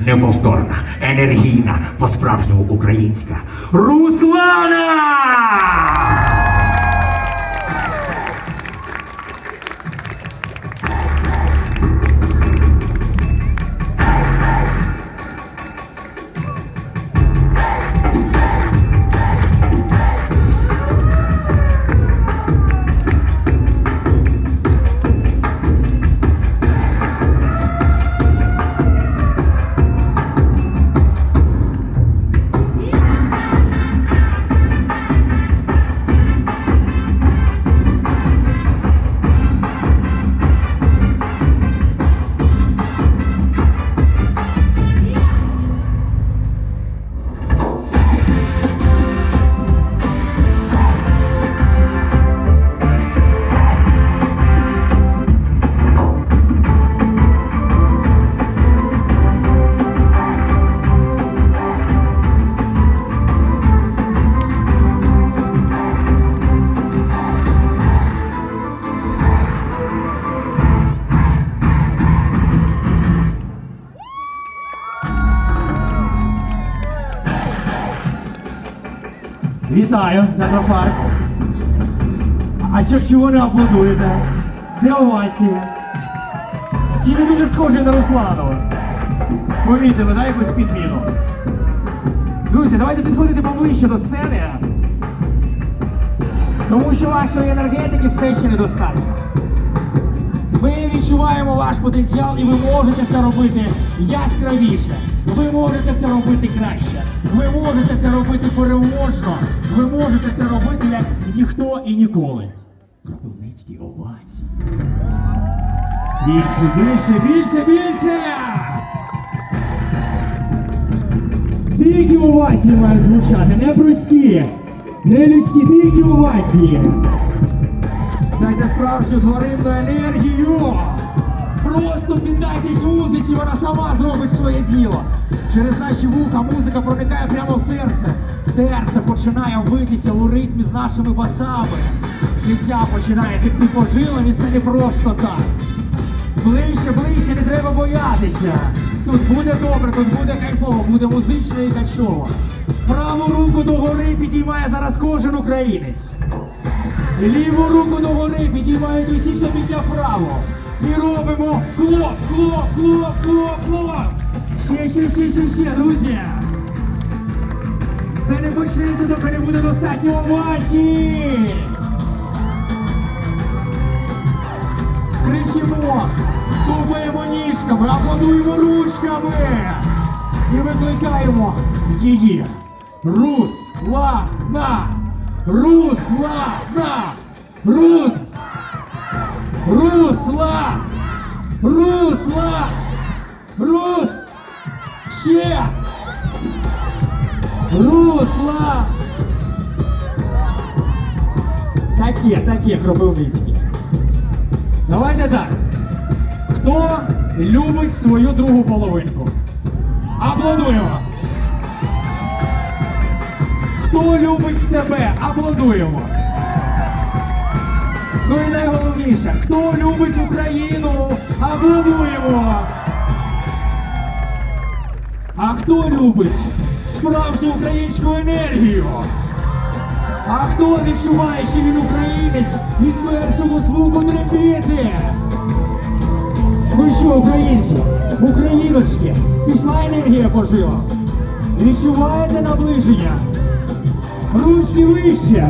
неповторна, енергійна, по-справжньому українська Руслана! Вітаю, Дендропарк. А що чого не аплодуєте? Де овації? Чи ви дуже схожі на Русланова? Помітили, да, якусь підміну? Друзі, давайте підходити поближче до сцени. Тому що вашої енергетики все ще недостатньо. Ми відчуваємо ваш потенціал і ви можете це робити яскравіше. Ви можете це робити краще. Ви можете це робити переможно. Ви можете це робити як ніхто і ніколи. Кропивницькі овації. Більше, більше, більше, більше! Дикі овації мають звучати, не прості, не людські дикі овації. Дайте справжню тваринну енергію. Просто піддайтесь музиці, вона сама зробить своє діло. Через наші вуха музика проникає прямо в серце. Серце починає битися у ритмі з нашими басами. Життя починає текти по жилам і це не просто так. Ближче, ближче, не треба боятися. Тут буде добре, тут буде кайфово, буде музично і качово. Праву руку догори підіймає зараз кожен українець. Ліву руку догори підіймають усі, хто підняв право. І робимо клоп, клоп, клоп, клоп, клоп. Ще, ще, ще, ще, ще, друзі. Це не почнеться, доки не буде достатньо овацій. Кричимо, тупаємо ніжками, аплодуємо ручками і викликаємо її. Руслана! Руслана! Рус! Русла! Русла! Рус! Ще! Русла! Таке, таке, Кропивницький. Давайте так. Хто любить свою другу половинку? Аплодуємо. Хто любить себе? Аплодуємо. Ну і найголовніше, хто любить Україну? Аплодуємо. А хто любить справжню українську енергію? А хто відчуває, що він українець від першого звуку трембіти? Ви що, українці? Україночки, пішла енергія по жилам. Відчуваєте наближення? Ручки вище.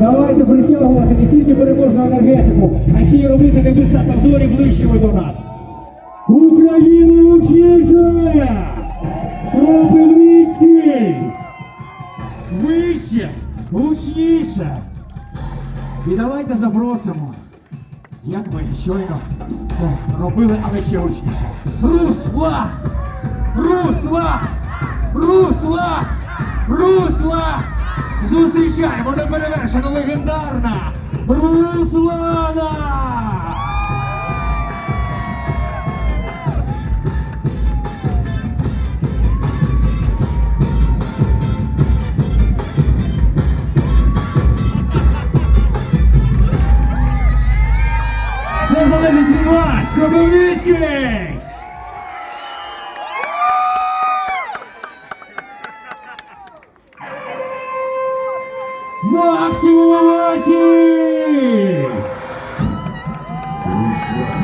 Давайте притягувати не тільки переможну енергетику, а ще й робити небеса та зорі ближчими до нас. Україна гучніше! Кропивницький! Вище! Гучніше! І давайте запросимо, як ми щойно це робили, але ще гучніше. Русла! Русла! Русла! Русла! Зустрічаємо неперевершена легендарна Руслана! Grupo Music! Максимум Васи! Душа!